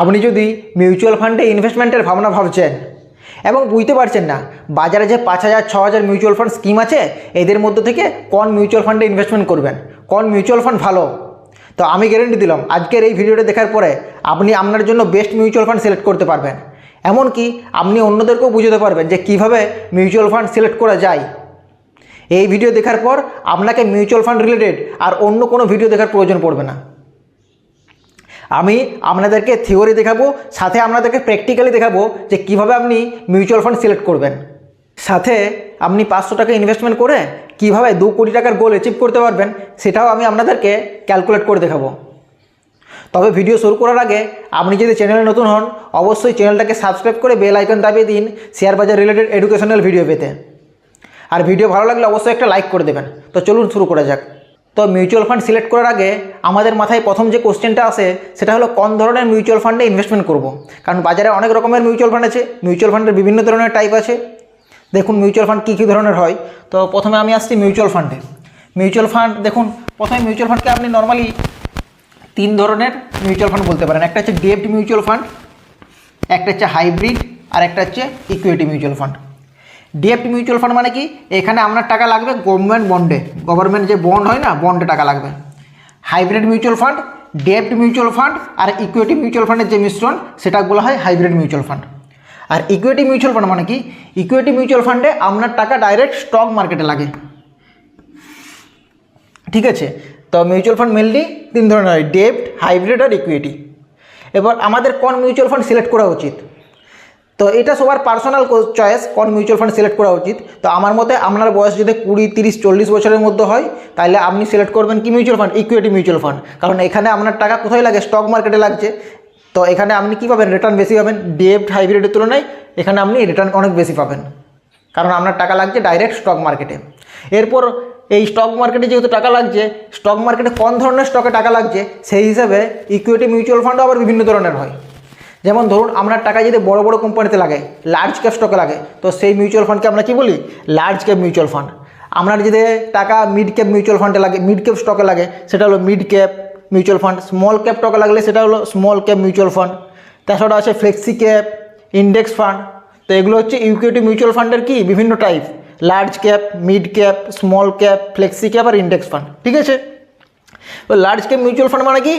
আপনি যদি মিউচুয়াল ফান্ডে ইনভেস্টমেন্টের ভাবনা ভাবছেন এবং বুঝতে পারছেন না, বাজারে যে পাঁচ হাজার, ছ হাজার মিউচুয়াল ফান্ড স্কিম আছে, এদের মধ্যে থেকে কোন মিউচুয়াল ফান্ডে ইনভেস্টমেন্ট করবেন? কোন মিউচুয়াল ফান্ড ভালো? তো আমি গ্যারেন্টি দিলাম, আজকের এই ভিডিওটা দেখার পরে আপনি আপনার জন্য বেস্ট মিউচুয়াল ফান্ড সিলেক্ট করতে পারবেন। এমনকি আপনি অন্যদেরকেও বুঝতে পারবেন যে কীভাবে মিউচুয়াল ফান্ড সিলেক্ট করা যায়। এই ভিডিও দেখার পর আপনাকে মিউচুয়াল ফান্ড রিলেটেড আর অন্য কোনো ভিডিও দেখার প্রয়োজন পড়বে না। আমি আপনাদেরকে থিওরি দেখাবো, সাথে আপনাদেরকে প্র্যাকটিক্যালি দেখাবো যে কীভাবে আপনি মিউচুয়াল ফান্ড সিলেক্ট করবেন। সাথে আপনি পাঁচশো টাকা ইনভেস্টমেন্ট করে কীভাবে দু কোটি টাকার গোল অ্যাচিভ করতে পারবেন, সেটাও আমি আপনাদেরকে ক্যালকুলেট করে দেখাবো। তবে ভিডিও শুরু করার আগে, আপনি যদি চ্যানেলে নতুন হন, অবশ্যই চ্যানেলটাকে সাবস্ক্রাইব করে বেল আইকন দাবিয়ে দিন শেয়ার বাজার রিলেটেড এডুকেশনাল ভিডিও পেতে। আর ভিডিও ভালো লাগলে অবশ্যই একটা লাইক করে দেবেন। তো চলুন শুরু করা যাক। তো মিউচুয়াল ফান্ড সিলেক্ট করার আগে আমাদের মাথায় প্রথম যে কোশ্চেনটা আসে, সেটা হলো কোন ধরনের মিউচুয়াল ফান্ডে ইনভেস্টমেন্ট করব? কারণ বাজারে অনেক রকমের মিউচুয়াল ফান্ড আছে মিউচুয়াল ফান্ডের বিভিন্ন ধরনের টাইপ আছে। দেখুন মিউচুয়াল ফান্ড কী কী ধরনের হয়? তো প্রথমে আমি আসছি মিউচুয়াল ফান্ডে মিউচুয়াল ফান্ড দেখুন, প্রথমে মিউচুয়াল ফান্ডকে আপনি নর্মালি তিন ধরনের মিউচুয়াল ফান্ড বলতে পারেন। একটা হচ্ছে ডেপ্ট মিউচুয়াল ফান্ড একটা হচ্ছে হাইব্রিড আর একটা হচ্ছে equity mutual fund DFT mutual fund মানে কি? এখানে আপনার টাকা লাগবে গভর্নমেন্ট বন্ডে গভর্নমেন্ট যে বন্ড হয় না বন্ডে টাকা লাগবে। হাইব্রিড মিউচুয়াল ফান্ড ডেপ্ট মিউচুয়াল ফান্ড আর ইকুইটি মিউচুয়াল ফান্ডের যে মিশ্রণ সেটা বলা হয় হাইব্রিড মিউচুয়াল ফান্ড আর ইকুইটি মিউচুয়াল ফান্ড মানে কি? ইকুইটি মিউচুয়াল ফান্ডে আপনার টাকা ডাইরেক্ট স্টক মার্কেটে লাগে। ঠিক আছে? তো মিউচুয়াল ফান্ড মেনলি তিন ধরনের হয় ডেপ্ট হাইব্রিড আর ইকুইটি এবার আমাদের কোন মিউচুয়াল ফান্ড সিলেক্ট করা উচিত? তো এটা সবার পার্সোনাল চয়েস কোন মিউচুয়াল ফান্ড সিলেক্ট করা উচিত। তো আমার মতে আপনার বয়স যদি কুড়ি, তিরিশ, চল্লিশ বছরের মধ্যে হয় তাহলে আপনি সিলেক্ট করবেন কি mutual fund equity mutual fund কারণ এখানে আপনার টাকা কোথায় লাগে? স্টক মার্কেটে লাগছে। তো এখানে আপনি কী পাবেন? রিটার্ন বেশি পাবেন। ডেপ্ট হাইব্রিডের তুলনায় এখানে আপনি রিটার্ন অনেক বেশি পাবেন। কারণ আপনার টাকা লাগছে ডাইরেক্ট স্টক মার্কেটে এরপর এই স্টক মার্কেটে যেহেতু টাকা লাগছে স্টক মার্কেটে কোন ধরনের স্টকে টাকা লাগছে, সেই হিসাবে ইকুইটি মিউচুয়াল ফান্ডও আবার বিভিন্ন ধরনের হয়। যেমন ধরুন আপনার টাকা যদি বড় বড় কোম্পানিতে লাগে লার্জ ক্যাপ স্টকে লাগে, তো সেই মিউচুয়াল ফান্ডকে আমরা কী বলি? লার্জ ক্যাপ মিউচুয়াল ফান্ড আপনার যদি টাকা মিড ক্যাপ মিউচুয়াল ফান্ডে লাগে মিড ক্যাপ স্টকে লাগে, সেটা হলো mid cap mutual fund small cap স্টকে লাগলে সেটা হলো স্মল ক্যাপ মিউচুয়াল ফান্ড তাছাড়া আছে ফ্লেক্সি ক্যাপ ইন্ডেক্স ফান্ড তো এগুলো হচ্ছে ইউকিউটি মিউচুয়াল ফান্ডের কি? বিভিন্ন type large cap mid cap small cap flexi cap আর ইন্ডেক্স ফান্ড ঠিক আছে? তো লার্জ ক্যাপ মিউচুয়াল ফান্ড মানে কি?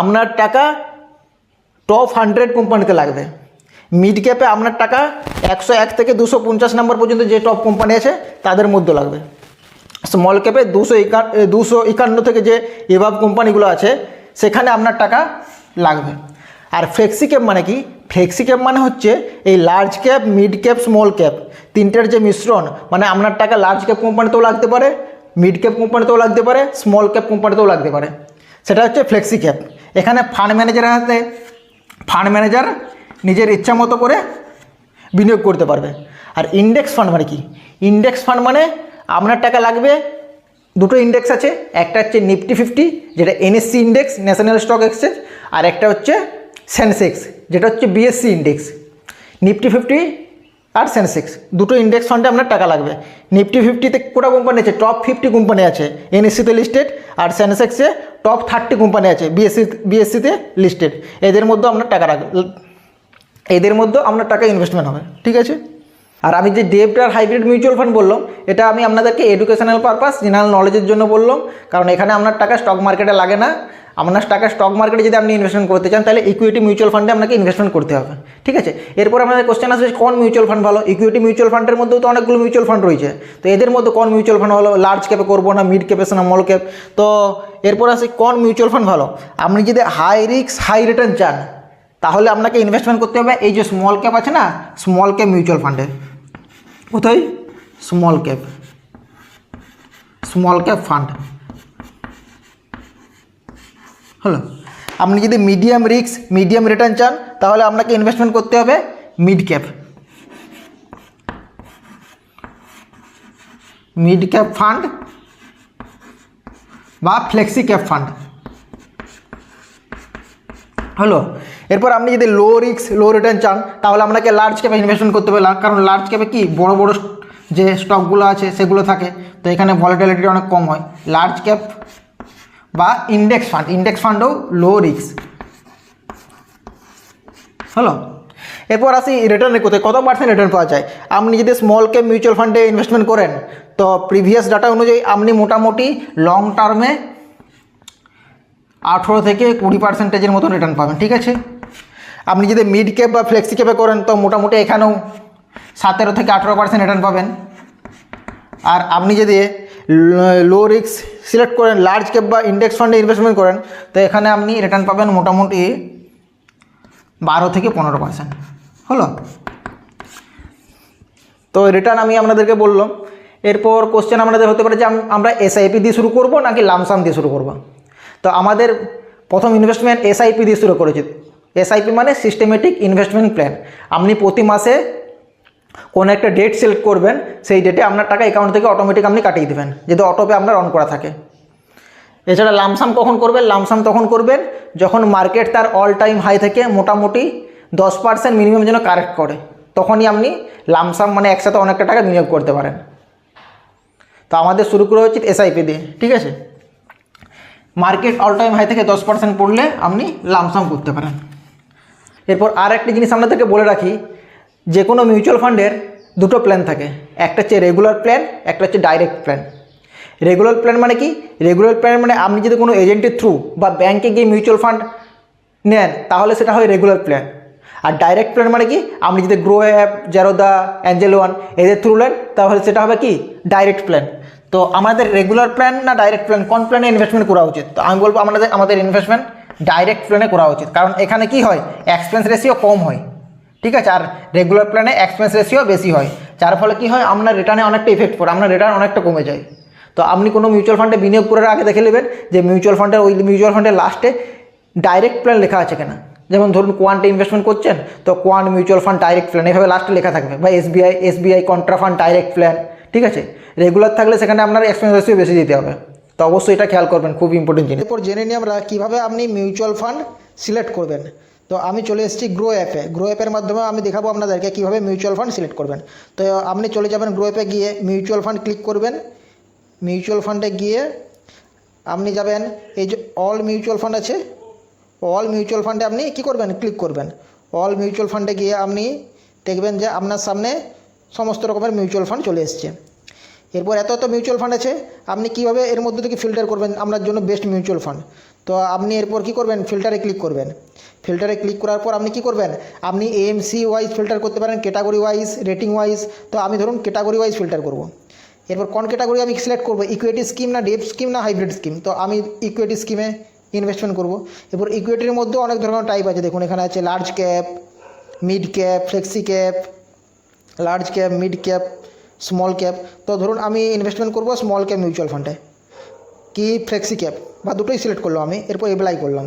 আপনার টাকা টপ হান্ড্রেড কোম্পানিতে লাগবে। মিড ক্যাপে আপনার টাকা একশো এক থেকে দুশো পঞ্চাশ নম্বর পর্যন্ত যে টপ কোম্পানি আছে, তাদের মধ্যে লাগবে। স্মল ক্যাপে দুশো দুশো একান্ন থেকে যে এভাব কোম্পানিগুলো আছে, সেখানে আপনার টাকা লাগবে। আর ফ্লেক্সি ক্যাপ মানে কি? ফ্লেক্সি ক্যাপ মানে হচ্ছে এই large cap mid cap small cap তিনটের যে মিশ্রণ মানে আপনার টাকা লার্জ ক্যাপ কোম্পানিতেও লাগতে পারে মিড ক্যাপ কোম্পানিতেও লাগতে পারে স্মল ক্যাপ কোম্পানিতেও লাগতে পারে। সেটা হচ্ছে ফ্লেক্সি ক্যাপ এখানে ফান্ড ম্যানেজারের হাতে ফান্ড ম্যানেজার নিজের ইচ্ছা মতো করে বিনিয়োগ করতে পারবে। আর ইন্ডেক্স ফান্ড মানে কি? ইন্ডেক্স ফান্ড মানে আপনার টাকা লাগবে, দুটো ইন্ডেক্স আছে, একটা হচ্ছে নিফটি ফিফটি যেটা NSC index national stock exchange আর একটা হচ্ছে সেন্সেক্স যেটা হচ্ছে বিএসসি ইন্ডেক্স নিফটি ফিফটি আর সেন্সেক্স দুটো ইন্ডেক্স ফান্ডে আপনার টাকা লাগবে। নিফটি ফিফটিতে কোটা কোম্পানি আছে টপ ফিফটি কোম্পানি আছে এনএসসিতে লিস্টেড আর সেন্সেক্সে টপ থার্টি কোম্পানি আছে বিএসসি বিএসসিতে লিস্টেড এদের মধ্যেও আপনার টাকা রাখবে। এদের মধ্যেও আপনার টাকা ইনভেস্টমেন্ট হবে, ঠিক আছে? আর আমি যে ডেপ্ট আর হাইব্রিড মিউচুয়াল ফান্ড বললাম, এটা আমি আপনাদেরকে এডুকেশনাল পারপাস জেনারেল নলেজের জন্য বললাম। কারণ এখানে আপনার টাকা স্টক মার্কেটে লাগে না। আপনার টাকা স্টক মার্কেটে যদি আপনি ইনভেস্টমেন্ট করতে চান, তাহলে ইকুইটি মিউচুয়াল ফান্ডে আপনাকে ইনভেস্টমেন্ট করতে হবে। ঠিক আছে? এরপর আমাদের কোশ্চেন আসবে, কোন মিউচুয়াল ফান্ড ভালো? ইকুইটি মিউচুয়াল ফান্ডের মধ্যেও তো অনেকগুলো মিউচুয়াল ফান্ড রয়েছে। তো এদের মধ্যে কোন মিউচুয়াল ফান্ড ভালো? লার্জ ক্যাপে করব না মিড ক্যাপে না স্মল ক্যাপ তো এরপর আসে, কোন মিউচুয়াল ফান্ড ভালো? আপনি যদি হাই রিস্ক হাই রিটার্ন চান, তাহলে আপনাকে ইনভেস্টমেন্ট করতে হবে। এই যে স্মল ক্যাপ আছে না স্মল ক্যাপ মিউচুয়াল ফান্ডে কোথায়? Small cap small cap fund হলো আপনি যদি মিডিয়াম রিস্ক মিডিয়াম রিটার্ন চান, তাহলে আপনাকে ইনভেস্টমেন্ট করতে হবে mid cap mid cap fund বা ফ্লেক্সি ক্যাপ ফান্ড হলো? এরপর আপনি যদি লো রিক্স লো রিটার্ন চান, তাহলে আপনাকে লার্জ ক্যাপে ইনভেস্টমেন্ট করতে হবে। কারণ লার্জ ক্যাপে কি? বড় বড় যে স্টকগুলো আছে, সেগুলো থাকে। তো এখানে ভলিটিলিটি অনেক কম হয়। লার্জ ক্যাপ বা ইন্ডেক্স ফান্ড ইন্ডেক্স ফান্ডও লো রিক্স হলো? এরপর আসি রিটার্নের কোথায়? কত পার্সেন্ট রিটার্ন পাওয়া যায়? আপনি যদি স্মল ক্যাপ মিউচুয়াল ফান্ডে ইনভেস্টমেন্ট করেন, তো প্রিভিয়াস ডাটা অনুযায়ী আপনি মোটামুটি লং টার্মে আঠেরো থেকে কুড়ি পার্সেন্টেজের মতো রিটার্ন পাবেন, ঠিক আছে? আপনি যদি মিড ক্যাপ বা ফ্লেক্সি ক্যাপে করেন, তো মোটামুটি এখানেও সতেরো থেকে আঠেরো পার্সেন্ট রিটার্ন পাবেন। আর আপনি যদি লো রিক্স সিলেক্ট করেন লার্জ ক্যাপ বা ইন্ডেক্স ফান্ডে ইনভেস্টমেন্ট করেন, তো এখানে আপনি রিটার্ন পাবেন মোটামুটি বারো থেকে পনেরো পার্সেন্ট হলো? তো রিটার্ন আমি আপনাদেরকে বললাম। এরপর কোশ্চেন আমাদের হতে পারে যে, আম- আমরা এসআইপি দিয়ে শুরু করব নাকি লামসাম দিয়ে শুরু করব? তো আমাদের প্রথম ইনভেস্টমেন্ট এসআইপি দিয়ে শুরু করেছি। এসআইপি মানে সিস্টেমেটিক ইনভেস্টমেন্ট প্ল্যান আপনি প্রতি মাসে কোনো একটা ডেট সিলেক্ট করবেন, সেই ডেটে আপনার টাকা অ্যাকাউন্ট থেকে অটোমেটিক আপনি কাটিয়ে দেবেন যদি অটোপে আপনার অন করা থাকে। এছাড়া লামসাম কখন করবেন? লামসাম তখন করবেন যখন মার্কেট তার অল টাইম হাই থেকে মোটামুটি দশ পার্সেন্ট মিনিমাম যেন কারেক্ট করে, তখনই আপনি লামসাম মানে একসাথে অনেকটা টাকা বিনিয়োগ করতে পারেন। তো আমাদের শুরু করা উচিত এসআইপি দিয়ে, ঠিক আছে? মার্কেট অল টাইম হাই থেকে দশ পার্সেন্ট পড়লে আপনি লামসাম করতে পারেন। এরপর আর একটা জিনিস আপনাদেরকে বলে রাখি, যে কোনো মিউচুয়াল ফান্ডের দুটো প্ল্যান থাকে। একটা হচ্ছে রেগুলার প্ল্যান একটা হচ্ছে ডাইরেক্ট প্ল্যান রেগুলার প্ল্যান মানে কি? রেগুলার প্ল্যান মানে আপনি যদি কোনো এজেন্টের থ্রু বা ব্যাংকে গিয়ে মিউচুয়াল ফান্ড নেন, তাহলে সেটা হয় রেগুলার প্ল্যান আর ডাইরেক্ট প্ল্যান মানে কি? আপনি যদি Groww app Zerodha angel one এদের থ্রু নেন, তাহলে সেটা হবে কি? ডাইরেক্ট প্ল্যান তো আমাদের রেগুলার প্ল্যান না ডাইরেক্ট প্ল্যান কোন প্ল্যানে ইনভেস্টমেন্ট করা উচিত? তো আমি বলব আমাদের আমাদের ইনভেস্টমেন্ট ডাইরেক্ট প্ল্যানে করা উচিত। কারণ এখানে কি হয়? এক্সপেন্স রেশিও কম হয়। ঠিক আছে? আর রেগুলার প্ল্যানে এক্সপেন্স রেশিও বেশি হয়। যার ফলে কি হয়? আপনার রিটার্নে অনেকটা ইফেক্ট পড়ে আপনার রিটার্ন অনেকটা কমে যায় তো আপনি কোনো মিউচুয়াল ফান্ডে বিনিয়োগ করার আগে দেখে নেবেন যে মিউচুয়াল ফান্ডের ওই মিউচুয়াল ফান্ডের লাস্টে ডাইরেক্ট প্ল্যান লেখা আছে কিনা। যেমন ধরুন কোয়ান্টে ইনভেস্টমেন্ট করছেন, তো Quant mutual fund direct plan এভাবে লাস্টে লেখা থাকবে। বা SBI SBI contra fund direct plan ঠিক আছে? রেগুলার থাকলে সেখানে আপনার এক্সপেন্স রেশিও বেশি দিতে হবে। তো অবশ্যই এটা খেয়াল করবেন, খুব ইম্পর্টেন্ট জিনিস। এরপর জেনে নিই আমরা কীভাবে আপনি মিউচুয়াল ফান্ড সিলেক্ট করবেন। তো আমি চলে এসেছি গ্রো অ্যাপে গ্রো অ্যাপের মাধ্যমে আমি দেখাবো আপনাদেরকে কীভাবে মিউচুয়াল ফান্ড সিলেক্ট করবেন। তো আপনি চলে যাবেন গ্রো অ্যাপে গিয়ে মিউচুয়াল ফান্ড ক্লিক করবেন। মিউচুয়াল ফান্ডে গিয়ে আপনি যাবেন, এই যে অল মিউচুয়াল ফান্ড আছে অল মিউচুয়াল ফান্ডে আপনি কি করবেন? ক্লিক করবেন। অল মিউচুয়াল ফান্ডে গিয়ে আপনি দেখবেন যে আপনার সামনে সমস্ত রকমের মিউচুয়াল ফান্ড চলে এসছে। এরপর এত এত মিউচুয়াল ফান্ড আছে, আপনি কীভাবে এর মধ্যে থেকে ফিল্টার করবেন? আপনার জন্য বেস্ট মিউচুয়াল ফান্ড তো আপনি এরপর কি করবেন? ফিল্টারে ক্লিক করবেন। ফিল্টারে ক্লিক করার পর আপনি কি করবেন? আপনি এএমসি ওয়াইজ ফিল্টার করতে পারেন ক্যাটাগরি ওয়াইজ রেটিং ওয়াইজ তো আমি ধরুন ক্যাটাগরি ওয়াইজ ফিল্টার করব। এরপর কোন ক্যাটাগরি আমি সিলেক্ট করব? ইকুইটি স্কিম না ডেপ স্কিম না হাইব্রিড স্কিম তো আমি ইকুইটি স্কিমে ইনভেস্টমেন্ট করব। এরপর ইকুইটির মধ্যে অনেক ধরনের টাইপ আছে। দেখুন, এখানে আছে large cap mid cap flexi cap large cap mid cap small cap তো ধরুন আমি ইনভেস্টমেন্ট করব স্মল ক্যাপ মিউচুয়াল ফান্ডে কি ফ্লেক্সি ক্যাপ বা দুটোই সিলেক্ট করলাম আমি, এরপর অ্যাপ্লাই করলাম।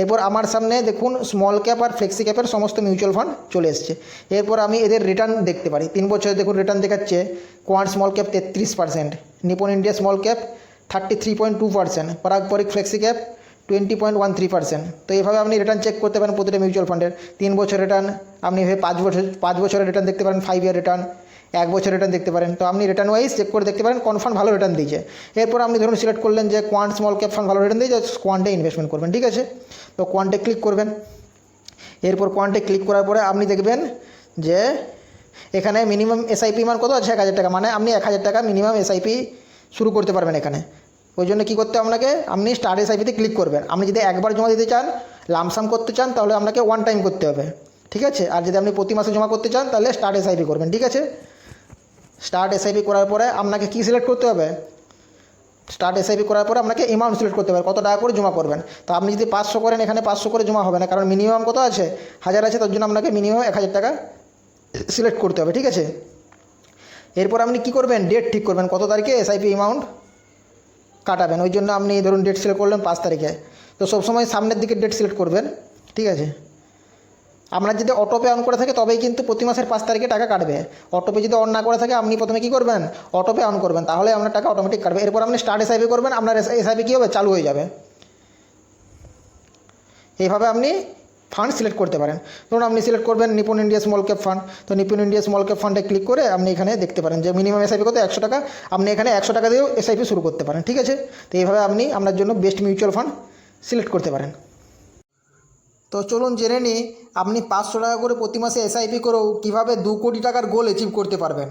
এরপর আমার সামনে দেখুন স্মল ক্যাপ আর ফ্লেক্সি ক্যাপের সমস্ত মিউচুয়াল ফান্ড চলে এসছে। এরপর আমি এদের রিটার্ন দেখতে পারি। তিন বছরে দেখুন রিটার্ন দেখাচ্ছে কোয়ান্ট স্মল ক্যাপ তেত্রিশ percent Nippon India small cap thirty three point two percent Parag Parikh flexi cap twenty point one three percent তো এইভাবে আপনি রিটার্ন চেক করতে পারেন প্রতিটা মিউচুয়াল ফান্ডের তিন বছর রিটার্ন আপনি এভাবে পাঁচ বছর, পাঁচ বছরের রিটার্ন দেখতে পারেন ফাইভ ইয়ার রিটার্ন এক বছর রিটার্ন দেখতে পারেন। তো আপনি রিটার্ন ওয়াইজ চেক করে দেখতে পারেন, কোন ফান্ড ভালো রিটার্ন দিয়েছে। এরপর আপনি ধরুন সিলেক্ট করলেন যে কোয়ান্ট স্মল ক্যাপ ফান্ড ভালো রিটার্ন দিয়েছে কোয়ান্টে ইনভেস্টমেন্ট করবেন, ঠিক আছে? তো কোয়ান্টে ক্লিক করবেন। এরপর কোয়ান্টে ক্লিক করার পরে আপনি দেখবেন যে এখানে মিনিমাম এসআইপি মান কত আছে? এক হাজার টাকা। মানে আপনি এক হাজার টাকা মিনিমাম এসআইপি শুরু করতে পারবেন এখানে। ওই জন্য কী করতে আপনাকে? আপনি স্টার্ট এসআইপিতে ক্লিক করবেন। আপনি যদি একবার জমা দিতে চান লামসাম করতে চান, তাহলে আপনাকে ওয়ান টাইম করতে হবে। ঠিক আছে? আর যদি আপনি প্রতি মাসে জমা করতে চান, তাহলে স্টার্ট এসআইপি করবেন। ঠিক আছে? স্টার্ট এস এসআইপি করার পরে আপনাকে কী সিলেক্ট করতে হবে? স্টার্ট এসআইপি করার পরে আপনাকে অ্যামাউন্ট সিলেক্ট করতে হবে। কত টাকা করে জমা করবেন? তো আপনি যদি পাঁচশো করেন, এখানে পাঁচশো করে জমা হবে না। কারণ মিনিমাম কত আছে? হাজার আছে, তার জন্য আপনাকে মিনিমাম এক হাজার টাকা সিলেক্ট করতে হবে। ঠিক আছে? এরপর আপনি কি করবেন? ডেট ঠিক করবেন। কত তারিখে এস এসআইপি অ্যামাউন্ট কাটাবেন। ওই জন্য আপনি ধরুন ডেট সিলেক্ট করলেন পাঁচ তারিখে। তো সবসময় সামনের দিকে ডেট সিলেক্ট করবেন, ঠিক আছে? আপনার যদি অটোপে অন করে থাকে, তবেই কিন্তু প্রতি মাসের পাঁচ তারিখে টাকা কাটবে। অটোপে যদি অন না করে থাকে, আপনি প্রথমে কী করবেন? অটোপে অন করবেন। তাহলে আপনার টাকা অটোমেটিক কাটবে। এরপর আপনি স্টার্ট এসআইপি করবেন, আপনার এসআইপি কী হবে? চালু হয়ে যাবে। এইভাবে আপনি ফান্ড সিলেক্ট করতে পারেন। ধরুন আপনি সিলেক্ট করবেন Nippon India small cap fund তো নিপুণ ইন্ডিয়া স্মল ক্যাপ ফান্ডে ক্লিক করে আপনি এখানে দেখতে পারেন যে মিনিমাম এসআইপি কত? একশো টাকা। আপনি এখানে একশো টাকা দিয়েও এসআইপি শুরু করতে পারেন, ঠিক আছে? তো এইভাবে আপনি আপনার জন্য বেস্ট মিউচুয়াল ফান্ড সিলেক্ট করতে পারেন। তো চলুন জেনে নিই, আপনি পাঁচশো টাকা করে প্রতি মাসে এসআইপি করেও কীভাবে দু কোটি টাকার গোল অ্যাচিভ করতে পারবেন?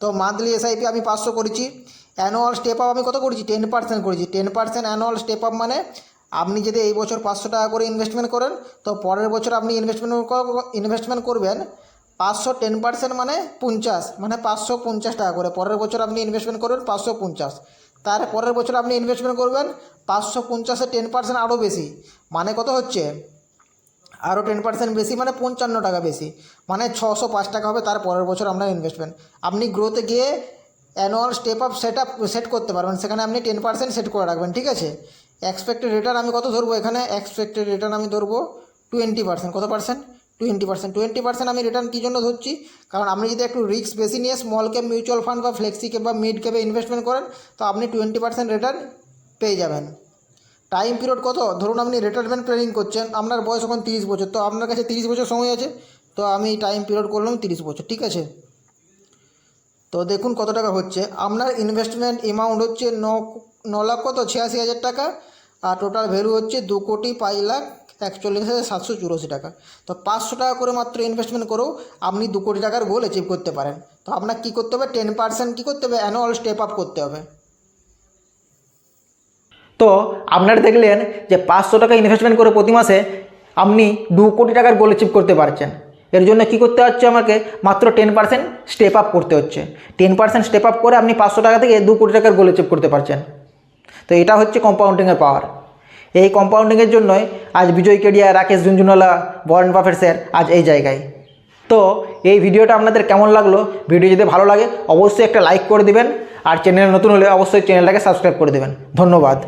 তো মান্থলি এসআইপি আমি পাঁচশো করেছি। অ্যানুয়াল স্টেপ আপ আমি কত করেছি? টেন পার্সেন্ট করেছি। Ten percent annual step up মানে আপনি যদি এই বছর পাঁচশো টাকা করে ইনভেস্টমেন্ট করেন, তো পরের বছর আপনি ইনভেস্টমেন্ট ইনভেস্টমেন্ট করবেন পাঁচশো টেন পার্সেন্ট মানে পঞ্চাশ মানে পাঁচশো পঞ্চাশ টাকা করে। পরের বছর আপনি ইনভেস্টমেন্ট করবেন পাঁচশো পঞ্চাশ। তার পরের বছর আপনি ইনভেস্টমেন্ট করবেন পাঁচশো পঞ্চাশে টেন পার্সেন্ট আরও বেশি। মানে কত হচ্ছে? আরও টেন পার্সেন্ট বেশি মানে পঞ্চান্ন টাকা বেশি। মানে ছশো পাঁচ টাকা হবে তার পরের বছর আপনার ইনভেস্টমেন্ট আপনি গ্রোতে গিয়ে annual step up set up set করতে পারবেন। সেখানে আপনি টেন পার্সেন্ট সেট করে রাখবেন, ঠিক আছে? এক্সপেক্টেড রিটার্ন আমি কত ধরবো এখানে? এক্সপেক্টেড রিটার্ন আমি ধরবো টোয়েন্টি পার্সেন্ট কত percent twenty percent twenty percent আমি রিটার্ন কী জন্য ধরছি? কারণ আপনি যদি একটু রিস্ক বেশি নিয়ে স্মল ক্যাপ মিউচুয়াল ফান্ড বা ফ্লেক্সি ক্যাপ বা মিড ক্যাপে ইনভেস্টমেন্ট করেন, তো আপনি টোয়েন্টি পার্সেন্ট রিটার্ন পেয়ে যাবেন। টাইম পিরিয়ড কত? ধরুন আপনি রিটায়ারমেন্ট প্ল্যানিং করছেন, আপনার বয়স এখন তিরিশ বছর, তো আপনার কাছে তিরিশ বছর সময় আছে, তো আমি টাইম পিরিয়ড করলাম তিরিশ বছর, ঠিক আছে? তো দেখুন কত টাকা হচ্ছে। আপনার ইনভেস্টমেন্ট অ্যামাউন্ট হচ্ছে ন ন লাখ কত? ছিয়াশি হাজার টাকা। আর টোটাল ভ্যালু হচ্ছে দু কোটি পাঁচ লাখ একচল্লিশ হাজার সাতশো চুরাশি টাকা। তো পাঁচশো টাকা করে মাত্র ইনভেস্টমেন্ট করেও আপনি দু কোটি টাকার গোল অ্যাচিভ করতে পারেন। তো আপনার কী করতে হবে? টেন পার্সেন্ট কী করতে হবে? অ্যানুয়াল স্টেপ আপ করতে হবে। তো আপনারা দেখলেন যে পাঁচশো টাকা ইনভেস্টমেন্ট করে প্রতি মাসে আপনি দু কোটি টাকার গোল অ্যাচিভ করতে পারছেন। এর জন্য কি করতে হচ্ছে আমাকে? মাত্র টেন পার্সেন্ট স্টেপ আপ করতে হচ্ছে। টেন পার্সেন্ট স্টেপ আপ করে আপনি পাঁচশো টাকা থেকে দু কোটি টাকার গোল অ্যাচিভ করতে পারছেন। তো এটা হচ্ছে কম্পাউন্ডিংয়ের পাওয়ার এই কম্পাউন্ডিংয়ের জন্যই আজ Vijay Kedia Rakesh Jhunjhunwala Warren Buffett sir আজ এই জায়গায়। তো এই ভিডিওটা আপনাদের কেমন লাগল? ভিডিও যদি ভালো লাগে, অবশ্যই একটা লাইক করে দিবেন। আর চ্যানেল নতুন হলে অবশ্যই চ্যানেলটাকে সাবস্ক্রাইব করে দেবেন। ধন্যবাদ।